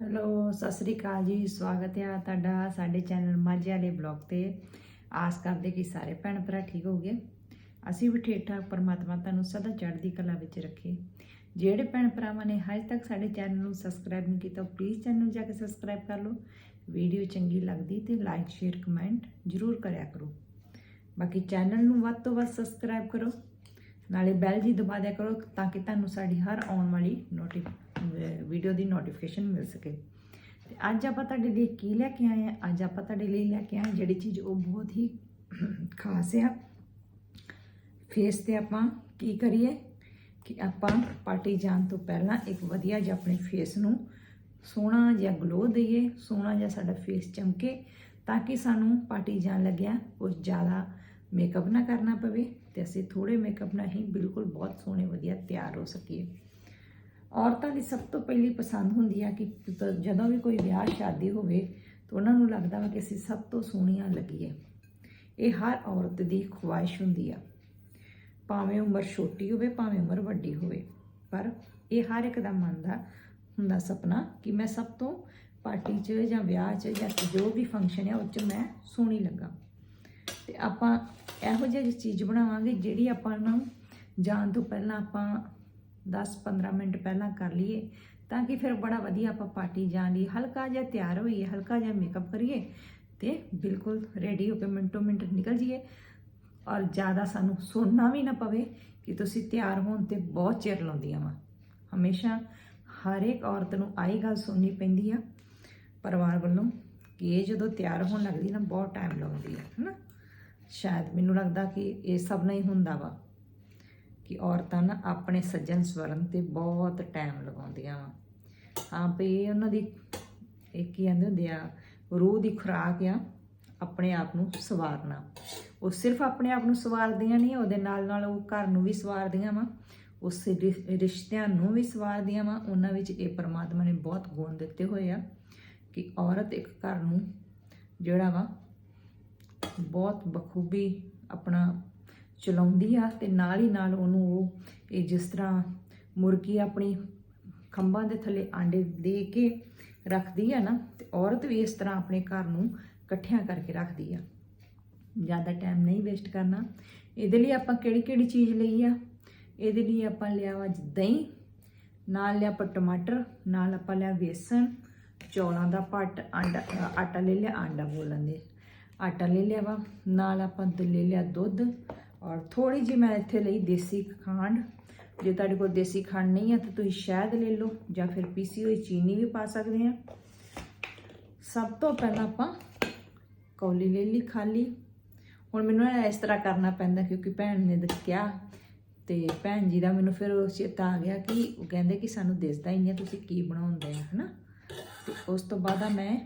Hello, Sat Sri ਅਕਾਲ ਜੀ। ਸਵਾਗਤ ਹੈ ਤੁਹਾਡਾ ਸਾਡੇ ਚੈਨਲ ਮਾਝੇ ਵਾਲੇ ਬਲੌਗ ਤੇ। ਆਸ ਕਰਦੇ ਕਿ ਸਾਰੇ ਭੈਣ ਭਰਾ ਠੀਕ ਹੋਗੇ ਅਸੀਂ ਵੀ ਠੀਕ ਠਾਕ, ਪਰਮਾਤਮਾ ਤੁਹਾਨੂੰ ਸਦਾ ਚੜ੍ਹਦੀ ਕਲਾ ਵਿੱਚ ਰੱਖੇ। ਜਿਹੜੇ ਭੈਣ ਭਰਾਵਾਂ ਨੇ ਹਜੇ ਤੱਕ ਸਾਡੇ ਚੈਨਲ ਨੂੰ ਸਬਸਕ੍ਰਾਈਬ ਨਹੀਂ ਕੀਤਾ ਪਲੀਜ਼ ਚੈਨਲ ਨੂੰ ਜਾ ਕੇ ਸਬਸਕ੍ਰਾਈਬ ਕਰ ਲਓ। ਵੀਡੀਓ ਚੰਗੀ ਲੱਗਦੀ ਤੇ ਲਾਈਕ ਸ਼ੇਅਰ ਕਮੈਂਟ ਜ਼ਰੂਰ ਕਰਿਆ ਕਰੋ। ਬਾਕੀ ਚੈਨਲ ਨੂੰ ਵੱਧ ਤੋਂ ਵੱਧ ਸਬਸਕ੍ਰਾਈਬ ਕਰੋ। ਨਾਲੇ ਬੈਲ ਜੀ ਦਬਾ ਦਿਆ ਕਰੋ ਤਾਂ ਕਿ ਤੁਹਾਨੂੰ ਸਾਡੀ ਹਰ ਆਉਣ ਵਾਲੀ ਨੋਟਿਫ ਵੀਡੀਓ ਦੀ ਨੋਟੀਫਿਕੇਸ਼ਨ ਮਿਲ ਸਕੇ। ਤੇ ਅੱਜ ਆਪਾਂ ਤੁਹਾਡੇ ਲਈ ਕੀ ਲੈ ਕੇ ਆਏ ਆ ਅੱਜ ਆਪਾਂ ਤੁਹਾਡੇ ਲਈ ਲੈ ਕੇ ਆਏ ਜਿਹੜੀ ਚੀਜ਼ ਉਹ ਬਹੁਤ ਹੀ ਖਾਸ ਆ ਫੇਸ ਤੇ ਆਪਾਂ ਕੀ ਕਰੀਏ? ਕਿ ਆਪਾਂ ਪਾਰਟੀ ਜਾਣ ਤੋਂ ਪਹਿਲਾਂ ਇੱਕ ਵਧੀਆ ਜਿਹਾ ਆਪਣੇ ਫੇਸ ਨੂੰ ਸੋਹਣਾ ਜਿਹਾ ਗਲੋ ਦਈਏ, ਸੋਹਣਾ ਜਿਹਾ ਸਾਡਾ ਫੇਸ ਚਮਕੇ, ਤਾਂ ਕਿ ਸਾਨੂੰ ਪਾਰਟੀ ਜਾਣ ਲੱਗਿਆ ਕੁਝ ਜ਼ਿਆਦਾ ਮੇਕਅਪ ਨਾ ਕਰਨਾ ਪਵੇ ਤੇ ਅਸੀਂ ਥੋੜੇ ਮੇਕਅਪ ਨਾਲ ਹੀ ਬਿਲਕੁਲ ਬਹੁਤ ਸੋਹਣੇ, ਵਧੀਆ ਤਿਆਰ ਹੋ ਸਕੀਏ। ਔਰਤਾਂ ਦੀ ਸਭ ਤੋਂ ਪਹਿਲੀ ਪਸੰਦ ਹੁੰਦੀ ਆ ਕਿ ਜਦੋਂ ਵੀ ਕੋਈ ਵਿਆਹ, ਸ਼ਾਦੀ ਹੋਵੇ, ਤਾਂ ਉਹਨਾਂ ਨੂੰ ਲੱਗਦਾ ਵਾ ਕਿ ਅਸੀਂ ਸਭ ਤੋਂ ਸੋਹਣੀਆਂ ਲੱਗੀਏ। ਇਹ ਹਰ ਔਰਤ ਦੀ ਖੁਆਇਸ਼ ਹੁੰਦੀ ਆ। ਭਾਵੇਂ ਉਮਰ ਛੋਟੀ ਹੋਵੇ, ਭਾਵੇਂ ਉਮਰ ਵੱਡੀ ਹੋਵੇ। ਪਰ ਇਹ ਹਰ ਇੱਕ ਦਾ ਮਨ ਦਾ, ਹੁੰਦਾ ਸੁਪਨਾ ਕਿ ਮੈਂ ਸਭ ਤੋਂ ਪਾਰਟੀ 'ਚ ਜਾਂ ਵਿਆਹ 'ਚ ਜਾਂ ਜੋ ਵੀ ਫੰਕਸ਼ਨ ਹੈ ਉਹ 'ਚ ਮੈਂ ਸੋਹਣੀ ਲੱਗਾ। ਤੇ ਆਪਾਂ ਇਹੋ ਜਿਹੀ ਚੀਜ਼ ਬਣਾਵਾਂਗੇ ਜਿਹੜੀ ਆਪਾਂ ਨੂੰ ਜਾਣ ਤੋਂ ਪਹਿਲਾਂ ਆਪਾਂ 10-15 ਮਿੰਟ ਪਹਿਲਾਂ ਕਰ ਲਈਏ, ਤਾਂ ਕਿ ਫਿਰ ਬੜਾ ਵਧੀਆ ਆਪਾਂ ਪਾਰਟੀ ਜਾਣ ਲਈ ਹਲਕਾ ਜਿਹਾ ਤਿਆਰ ਹੋਈਏ, ਹਲਕਾ ਜਿਹਾ ਮੇਕਅਪ ਕਰੀਏ ਤੇ ਬਿਲਕੁਲ ਰੈਡੀ ਹੋ ਕੇ ਮਿੰਟੋ ਮਿੰਟ ਨਿਕਲ ਜਾਈਏ। ਔਰ ਜ਼ਿਆਦਾ ਸਾਨੂੰ ਸੁਣਨਾ ਵੀ ਨਾ ਪਵੇ ਕਿ ਤੁਸੀਂ ਤਿਆਰ ਹੋਣ ਤੇ ਬਹੁਤ ਚਿਰ ਲਾਉਂਦੀਆਂ ਵਾ। ਹਮੇਸ਼ਾ ਹਰ ਇੱਕ ਔਰਤ ਨੂੰ ਆਈ ਗੱਲ ਸੁਣਨੀ ਪੈਂਦੀ ਆ ਪਰਿਵਾਰ ਵੱਲੋਂ ਕਿ ਇਹ ਜਦੋਂ ਤਿਆਰ ਹੋਣ ਲੱਗਦੀ ਨਾ ਬਹੁਤ ਟਾਈਮ ਲਾਉਂਦੀ ਹੈ ਹਨਾ? ਸ਼ਾਇਦ ਮੈਨੂੰ ਲੱਗਦਾ ਕਿ ਇਹ ਸਭ ਨਹੀਂ ਹੁੰਦਾ ਵਾ। ਕਿ ਔਰਤਾਂ ਨਾ ਆਪਣੇ ਸੱਜਣ ਸਵਰਨ ਤੇ ਬਹੁਤ ਟਾਈਮ ਲਗਾਉਂਦੀਆਂ ਵਾ। ਹਾਂ ਵੀ ਇਹ ਉਹਨਾਂ ਦੀ, ਇਹ ਕੀ ਕਹਿੰਦੇ ਹੁੰਦੇ ਆ, ਰੂਹ ਦੀ ਖੁਰਾਕ ਆ, ਆਪਣੇ ਆਪ ਨੂੰ ਸਵਾਰਨਾ। ਉਹ ਸਿਰਫ ਆਪਣੇ ਆਪ ਨੂੰ ਸਵਾਰਦੀਆਂ ਨਹੀਂ, ਉਹਦੇ ਨਾਲ ਨਾਲ ਉਹ ਘਰ ਨੂੰ ਵੀ ਸਵਾਰਦੀਆਂ ਵਾ, ਉਸ ਰਿਸ਼ਤਿਆਂ ਨੂੰ ਵੀ ਸਵਾਰਦੀਆਂ ਵਾ। ਉਹਨਾਂ ਵਿੱਚ ਇਹ ਪਰਮਾਤਮਾ ਨੇ ਬਹੁਤ ਗੁਣ ਦਿੱਤੇ ਹੋਏ ਆ ਕਿ ਔਰਤ ਇੱਕ ਘਰ ਨੂੰ ਜਿਹੜਾ ਵਾ, ਬਹੁਤ ਬਖੂਬੀ ਆਪਣਾ ਚਲਾਉਂਦੀ ਆ ਤੇ ਨਾਲ ਹੀ ਨਾਲ ਉਹਨੂੰ ਉਹ ਇਹ ਜਿਸ ਤਰ੍ਹਾਂ ਮੁਰਗੀ ਆਪਣੀ ਖੰਭਾਂ ਦੇ ਥੱਲੇ ਆਂਡੇ ਦੇ ਕੇ ਰੱਖਦੀ ਆ ਨਾ, ਤੇ ਔਰਤ ਵੀ ਇਸ ਤਰ੍ਹਾਂ ਆਪਣੇ ਘਰ ਨੂੰ ਇਕੱਠਿਆਂ ਕਰਕੇ ਰੱਖਦੀ ਆ। ਜ਼ਿਆਦਾ ਟਾਈਮ ਨਹੀਂ ਵੇਸਟ ਕਰਨਾ। ਇਹਦੇ ਲਈ ਆਪਾਂ ਕਿਹੜੀ ਕਿਹੜੀ ਚੀਜ਼ ਲਈ ਆ? ਇਹਦੇ ਲਈ ਆਪਾਂ ਲਿਆ ਵਾ ਦਹੀਂ, ਨਾਲ ਲਿਆ ਆਪਾਂ ਟਮਾਟਰ, ਨਾਲ ਆਪਾਂ ਲਿਆ ਵੇਸਣ, ਚੌਲਾਂ ਦਾ ਪੱਟ, ਆਂਡਾ ਆਟਾ ਲੈ ਲਿਆ, ਆਂਡਾ ਬੋਲਣ ਦੇ। ਆਟਾ ਲੈ ਲਿਆ ਵਾ, ਨਾਲ ਆਪਾਂ ਦ- ਲੈ ਲਿਆ ਦੁੱਧ ਔਰ ਥੋੜੀ ਜਿਹੀ ਮੈਂ ਇੱਥੇ ਲਈ ਦੇਸੀ ਖੰਡ। ਜੇ ਤੁਹਾਡੇ ਕੋਲ ਦੇਸੀ ਖੰਡ ਨਹੀਂ ਹੈ ਤਾਂ ਤੁਸੀਂ ਸ਼ਹਿਦ ਲੈ ਲਓ ਜਾਂ ਫਿਰ ਪੀਸੀ ਹੋਈ ਚੀਨੀ ਵੀ ਪਾ ਸਕਦੇ ਆ ਸਭ ਤੋਂ ਪਹਿਲਾਂ ਆਪਾਂ ਕੌਲੀ ਲੈ ਲਈ ਖਾਲੀ। ਹੁਣ ਮੈਨੂੰ ਇਸ ਤਰ੍ਹਾਂ ਕਰਨਾ ਪੈਂਦਾ ਕਿਉਂਕਿ ਭੈਣ ਨੇ ਦੱਸਿਆ ਤੇ ਭੈਣ ਜੀ ਦਾ ਮੈਨੂੰ ਫਿਰ ਚੇਤਾ ਆ ਗਿਆ ਕਿ ਉਹ ਕਹਿੰਦੇ ਕਿ ਸਾਨੂੰ ਦਿਸਦਾ ਹੀ ਨਹੀਂ ਹੈ ਤੁਸੀਂ ਕੀ ਬਣਾਉਂਦੇ ਆ, ਹਨਾ? ਤੇ ਉਸ ਤੋਂ ਬਾਅਦ ਮੈਂ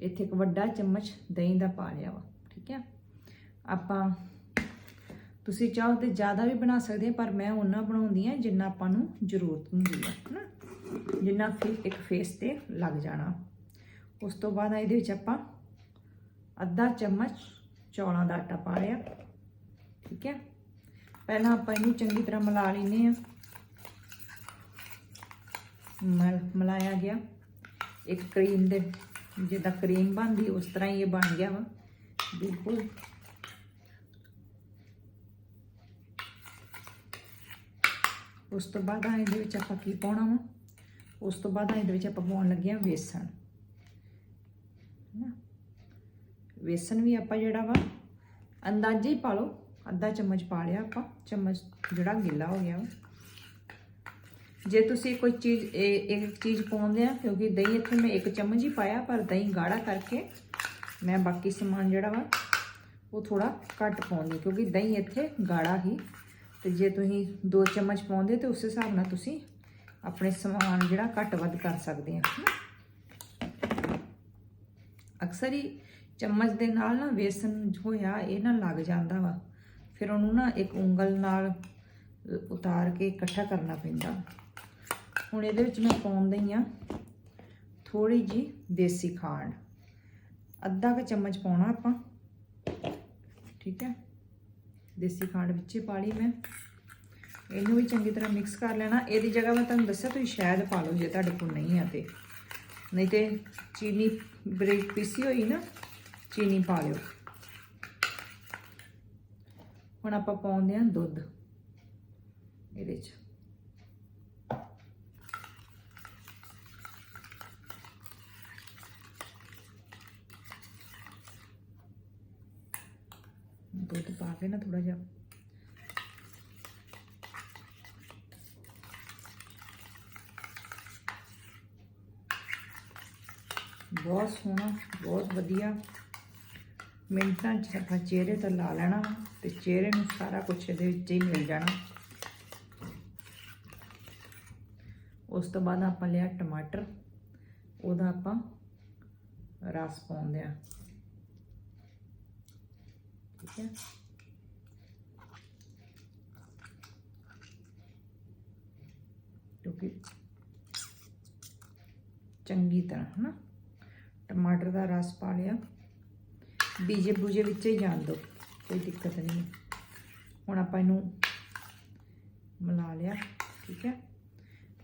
ਇੱਥੇ ਇੱਕ ਵੱਡਾ ਚਮਚ ਦਹੀਂ ਦਾ ਪਾ ਲਿਆ ਵਾ, ਠੀਕ ਹੈ ਆਪਾਂ ਤੁਸੀਂ ਚਾਹੋ ਤੇ ਜ਼ਿਆਦਾ ਵੀ ਬਣਾ ਸਕਦੇ ਪਰ ਮੈਂ ਉਹਨਾਂ ਬਣਾਉਂਦੀ ਆ ਜਿੰਨਾ ਆਪਾਂ ਨੂੰ ਜ਼ਰੂਰਤ ਹੁੰਦੀ ਹੈ ਹਨਾ? ਜਿੰਨਾ ਫਿਰ ਇੱਕ ਫੇਸ ਤੇ ਲੱਗ ਜਾਣਾ। ਉਸ ਤੋਂ ਬਾਅਦ ਇਹਦੇ ਵਿੱਚ ਆਪਾਂ ਅੱਧਾ ਚਮਚ ਚੌਲਾਂ ਦਾ ਆਟਾ ਪਾ ਲਿਆ, ਠੀਕ ਹੈ ਪਹਿਲਾਂ ਆਪਾਂ ਇਹਨੂੰ ਚੰਗੀ ਤਰ੍ਹਾਂ ਮਿਲਾ ਲੈਨੇ ਆ। ਮਲ ਮਲਾਇਆ ਗਿਆ। ਇੱਕ ਕਰੀਮ ਦੇ ਜਿੱਦਾਂ ਕਰੀਮ ਬਣਦੀ, ਉਸ ਤਰ੍ਹਾਂ ਹੀ ਇਹ ਬਣ ਗਿਆ ਵਾ। ਬਿਲਕੁਲ ਉਸ ਤੋਂ ਬਾਅਦ ਆ ਇਹਦੇ ਵਿੱਚ ਆਪਾਂ ਕੀ ਪਾਉਣਾ ਵਾ? ਉਸ ਤੋਂ ਬਾਅਦ ਆ ਇਹਦੇ ਵਿੱਚ ਆਪਾਂ ਪਾਉਣ ਲੱਗੇ ਆ ਵੇਸਣ। ਨਾ ਵੇਸਣ ਵੀ ਆਪਾਂ ਜਿਹੜਾ ਵਾ, ਅੰਦਾਜ਼ੇ ਹੀ ਪਾ ਲਓ। ਅੱਧਾ ਚਮਚ ਪਾ ਲਿਆ ਆਪਾਂ। ਚਮਚ ਜਿਹੜਾ ਗਿੱਲਾ ਹੋ ਗਿਆ ਜੇ ਤੁਸੀਂ ਕੋਈ ਚੀਜ਼, ਇਹ ਇੱਕ ਚੀਜ਼ ਪਾਉਂਦੇ ਆ, ਕਿਉਂਕਿ ਦਹੀਂ ਇੱਥੇ ਮੈਂ ਇੱਕ ਚਮਚ ਹੀ ਪਾਇਆ, ਪਰ ਦਹੀਂ ਗਾੜਾ ਕਰਕੇ ਮੈਂ ਬਾਕੀ ਸਮਾਨ ਜਿਹੜਾ ਵਾ, ਉਹ ਥੋੜਾ ਘੱਟ ਪਾਉਂਦੀ ਕਿਉਂਕਿ ਦਹੀਂ ਇੱਥੇ ਗਾੜਾ ਹੀ ਤੇ ਜੇ ਤੁਸੀਂ ਦੋ ਚਮਚ ਪਾਉਂਦੇ ਤੇ ਉਸ ਹਿਸਾਬ ਨਾਲ ਤੁਸੀਂ ਆਪਣੇ ਸਮਾਨ ਜਿਹੜਾ ਘੱਟ ਵੱਧ ਕਰ ਸਕਦੇ ਆ ਅਕਸਰ ਹੀ ਚਮਚ ਦੇ ਨਾਲ ਨਾ ਵੇਸਣ ਹੋਇਆ, ਇਹ ਨਾ ਲੱਗ ਜਾਂਦਾ ਵਾ। ਫਿਰ ਉਹਨੂੰ ਨਾ ਇੱਕ ਉਂਗਲ ਨਾਲ ਉਤਾਰ ਕੇ ਇਕੱਠਾ ਕਰਨਾ ਪੈਂਦਾ। ਹੁਣ ਇਹਦੇ ਵਿੱਚ ਮੈਂ ਪਾਉਂਦੀ ਆ ਥੋੜੀ ਜੀ ਦੇਸੀ ਖਾਂਡ। ਅੱਧਾ ਕੁ ਚਮਚ ਪਾਉਣਾ ਆਪਾਂ। ਠੀਕ ਹੈ? ਦੇਸੀ ਖਾਂਡ ਵਿੱਚੇ ਪਾ ਲਈ ਮੈਂ। ਇਹਨੂੰ ਵੀ ਚੰਗੀ ਤਰ੍ਹਾਂ ਮਿਕਸ ਕਰ ਲੈਣਾ। ਇਹਦੀ ਜਗ੍ਹਾ ਮੈਂ ਤੁਹਾਨੂੰ ਦੱਸਿਆ, ਤੁਸੀਂ ਸ਼ਾਇਦ ਪਾ ਲਓ ਜੇ ਤੁਹਾਡੇ ਕੋਲ ਨਹੀਂ ਆ ਤੇ। ਨਹੀਂ ਤੇ ਚੀਨੀ ਬਰੀਕ ਪੀਸੀ ਹੋਈ ਨਾ, ਚੀਨੀ ਪਾ ਲਿਓ। ਹੁਣ ਆਪਾਂ ਪਾਉਂਦੇ ਹਾਂ ਦੁੱਧ ਇਹਦੇ ਚ। ਦੁੱਧ ਪਾ ਕੇ ਨਾ ਥੋੜਾ ਜਿਹਾ। ਬਹੁਤ ਸੋਹਣਾ, ਬਹੁਤ ਵਧੀਆ। ਮਿੰਟਾਂ 'ਚ ਆਪਾਂ ਚਿਹਰੇ ਤੇ ਲਾ ਲੈਣਾ ਤੇ ਚਿਹਰੇ ਨੂੰ ਸਾਰਾ ਕੁਝ ਇਹਦੇ ਵਿੱਚ ਹੀ ਮਿਲ ਜਾਣਾ। ਉਸ ਤੋਂ ਬਾਅਦ ਆਪਾਂ ਲਿਆ ਟਮਾਟਰ, ਉਹਦਾ ਆਪਾਂ ਰਸ ਪਾਉਂਦੇ ਆ ਠੀਕ ਹੈ। ਕਿਉਂਕਿ ਚੰਗੀ ਤਰ੍ਹਾਂ, ਹਨਾ? ਟਮਾਟਰ ਦਾ ਰਸ ਪਾ ਲਿਆ। ਬੀਜੇ ਬੂਜੇ ਵਿੱਚ ਹੀ ਜਾਣ ਦਿਓ, ਕੋਈ ਦਿੱਕਤ ਨਹੀਂ। ਹੁਣ ਆਪਾਂ ਇਹਨੂੰ ਮਿਲਾ ਲਿਆ, ਠੀਕ ਹੈ।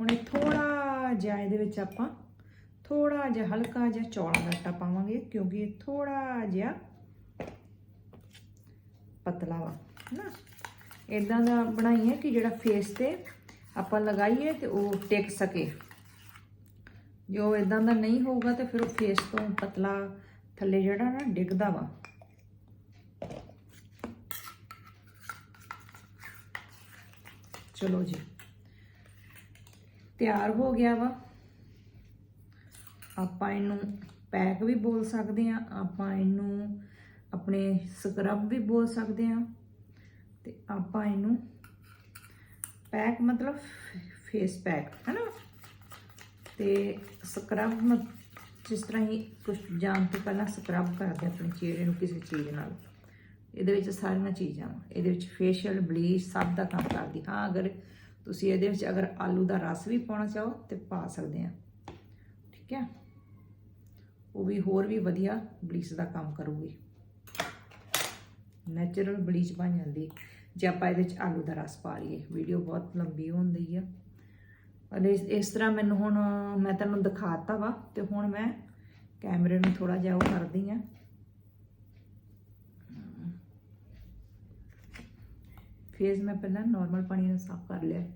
ਹੁਣ ਇਹ ਥੋੜਾ ਜਿਹਾ ਇਹਦੇ ਵਿੱਚ ਆਪਾਂ ਥੋੜਾ ਜਿਹਾ ਹਲਕਾ ਜਿਹਾ ਚੌਲਾਂ ਦਾ ਆਟਾ ਪਾਵਾਂਗੇ, ਕਿਉਂਕਿ ਇਹ ਥੋੜਾ ਜਿਹਾ ਪਤਲਾ ਵਾ ਨਾ ਇਦਾਂ ਦਾ ਬਣਾਈਏ ਕਿ ਜਿਹੜਾ ਫੇਸ ਤੇ ਆਪਾਂ ਲਗਾਈਏ ਤੇ ਉਹ ਟਿਕ ਸਕੇ। ਜੋ ਇਦਾਂ ਦਾ ਨਹੀਂ ਹੋਊਗਾ ਤੇ ਫਿਰ ਉਹ ਫੇਸ ਤੋਂ ਪਤਲਾ ਥੱਲੇ ਜਿਹੜਾ ਨਾ ਡਿੱਗਦਾ ਵਾ। ਚਲੋ ਜੀ, ਤਿਆਰ ਹੋ ਗਿਆ ਵਾ। ਆਪਾਂ ਇਹਨੂੰ ਪੈਕ ਵੀ ਬੋਲ ਸਕਦੇ ਆ, ਆਪਾਂ ਇਹਨੂੰ ਆਪਣੇ ਸਕਰਬ ਵੀ ਬੋਲ ਸਕਦੇ ਆ ਤੇ ਆਪਾਂ ਇਹਨੂੰ ਪੈਕ ਮਤਲਬ ਫੇਸ ਪੈਕ ਹੈ ਨਾ ਤੇ ਸਕਰਬ ਮ- ਜਿਸ ਤਰ੍ਹਾਂ ਹੀ ਕੁਝ ਜਾਣ ਤੋਂ ਪਹਿਲਾਂ ਸਕਰਬ ਕਰਦੇ ਆਪਣੇ ਚਿਹਰੇ ਨੂੰ ਕਿਸੇ ਚੀਜ਼ ਨਾਲ। ਇਹਦੇ ਵਿੱਚ ਸਾਰੀਆਂ ਚੀਜ਼ਾਂ ਵਾ ਇਹਦੇ ਵਿੱਚ ਫੇਸ਼ੀਅਲ ਬਲੀਚ ਸਭ ਦਾ ਕੰਮ ਕਰਦੀ। ਹਾਂ, ਅਗਰ ਤੁਸੀਂ ਇਹਦੇ ਵਿੱਚ ਅਗਰ ਆਲੂ ਦਾ ਰਸ ਵੀ ਪਾਉਣਾ ਚਾਹੋ ਤੇ ਪਾ ਸਕਦੇ ਆ ਠੀਕ ਹੈ? ਉਹ ਵੀ ਹੋਰ ਵੀ ਵਧੀਆ ਬਲੀਚ ਦਾ ਕੰਮ ਕਰੂਗੀ। ਨੈਚੁਰਲ ਬਲੀਚ ਬਣ ਜਾਂਦੀ ਜੇ ਆਪਾਂ ਇਹਦੇ ਵਿੱਚ ਆਲੂ ਦਾ ਰਸ ਪਾ ਲਈਏ। ਵੀਡੀਓ ਬਹੁਤ ਲੰਬੀ ਹੁੰਦੀ ਆ। ਪਰ ਇਸ ਇਸ ਤਰ੍ਹਾਂ ਮੈਨੂੰ ਹੁਣ ਮੈਂ ਤੁਹਾਨੂੰ ਦਿਖਾਤਾ ਵਾ ਤੇ ਹੁਣ ਮੈਂ ਕੈਮਰੇ ਨੂੰ ਥੋੜਾ ਜਿਹਾ ਉਹ ਕਰਦੀ ਆ। ਫੇਸ ਮੈਂ ਪਹਿਲਾਂ ਨਾਰਮਲ ਪਾਣੀ ਨਾਲ ਸਾਫ਼ ਕਰ ਲਿਆ।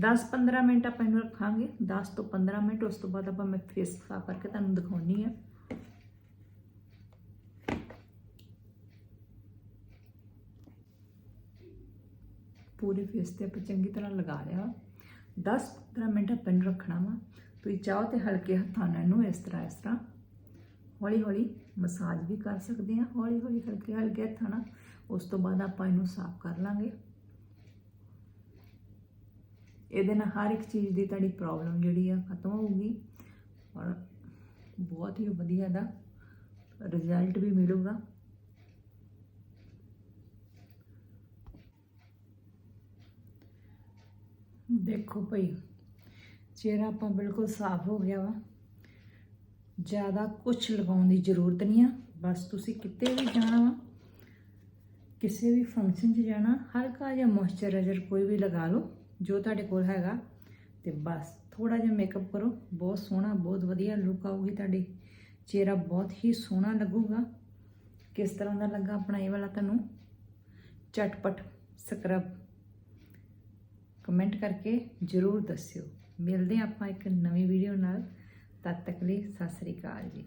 ਦਸ 15 ਮਿੰਟ ਆਪਾਂ ਇਹਨੂੰ ਰੱਖਾਂਗੇ 10 ਤੋਂ 15 ਮਿੰਟ, ਉਸ ਤੋਂ ਬਾਅਦ ਆਪਾਂ ਮੈਂ ਫੇਸ ਸਾਫ਼ ਕਰਕੇ ਤੁਹਾਨੂੰ ਦਿਖਾਉਣੀ ਆ। ਪੂਰੇ ਫੇਸ ਤੇ ਆਪਾਂ ਚੰਗੀ ਤਰ੍ਹਾਂ ਲਗਾ ਲਿਆ। 10 15 ਮਿੰਟ ਆਪਾਂ ਇਹਨੂੰ ਰੱਖਣਾ ਵਾ। ਤੁਸੀਂ ਚਾਹੋ ਤੇ ਹਲਕੇ ਹੱਥਾਂ ਨਾਲ ਇਹਨੂੰ ਇਸ ਤਰ੍ਹਾਂ ਇਸ ਤਰ੍ਹਾਂ ਹੌਲੀ ਹੌਲੀ ਮਸਾਜ ਵੀ ਕਰ ਸਕਦੇ ਆ। ਹੌਲੀ ਹੌਲੀ ਹਲਕੇ ਹਲਕੇ ਹੱਥਾਂ ਨਾਲ। ਉਸ ਤੋਂ ਬਾਅਦ ਆਪਾਂ ਇਹਨੂੰ ਸਾਫ਼ ਕਰ ਲਾਂਗੇ। ਇਹਦੇ ਨਾਲ ਹਰ ਇੱਕ ਚੀਜ਼ ਦੀ ਤੁਹਾਡੀ ਪ੍ਰੋਬਲਮ ਜਿਹੜੀ ਆ ਖਤਮ ਹੋਊਗੀ ਔਰ ਬਹੁਤ ਹੀ ਵਧੀਆ ਦਾ ਰਿਜ਼ਲਟ ਵੀ ਮਿਲੂਗਾ। ਦੇਖੋ ਭਈ, ਚਿਹਰਾ ਆਪਾਂ ਬਿਲਕੁਲ ਸਾਫ਼ ਹੋ ਗਿਆ ਵਾ। ਜ਼ਿਆਦਾ ਕੁਝ ਲਗਾਉਣ ਦੀ ਜ਼ਰੂਰਤ ਨਹੀਂ ਆ। ਬਸ ਤੁਸੀਂ ਕਿਤੇ ਵੀ ਜਾਣਾ ਵਾ, ਕਿਸੇ ਵੀ ਫੰਕਸ਼ਨ 'ਚ ਜਾਣਾ, ਹਲਕਾ ਜਿਹਾ ਮੋਇਸਚਰਾਈਜ਼ਰ ਕੋਈ ਵੀ ਲਗਾ ਲਓ। ਜੋ ਤੁਹਾਡੇ ਕੋਲ ਹੈਗਾ। ਤੇ ਬਸ ਥੋੜਾ ਜਿਹਾ ਮੇਕਅਪ ਕਰੋ। ਬਹੁਤ ਸੋਹਣਾ, ਬਹੁਤ ਵਧੀਆ ਲੁੱਕ ਆਊਗੀ ਤੁਹਾਡੀ। ਚਿਹਰਾ ਬਹੁਤ ਹੀ ਸੋਹਣਾ ਲੱਗੂਗਾ। ਕਿਸ ਤਰ੍ਹਾਂ ਦਾ ਲੱਗਾ ਆਪਣਾ ਇਹ ਵਾਲਾ ਤੁਹਾਨੂੰ? ਚਟਪਟ ਸਕਰਬ ਕਮੈਂਟ ਕਰਕੇ ਜ਼ਰੂਰ ਦੱਸਿਓ। ਮਿਲਦੇ ਹਾਂ ਆਪਾਂ ਇੱਕ ਨਵੀਂ ਵੀਡੀਓ ਨਾਲ। ਤਦ ਤੱਕ ਲਈ ਸਤਿ ਸ੍ਰੀ ਅਕਾਲ ਜੀ।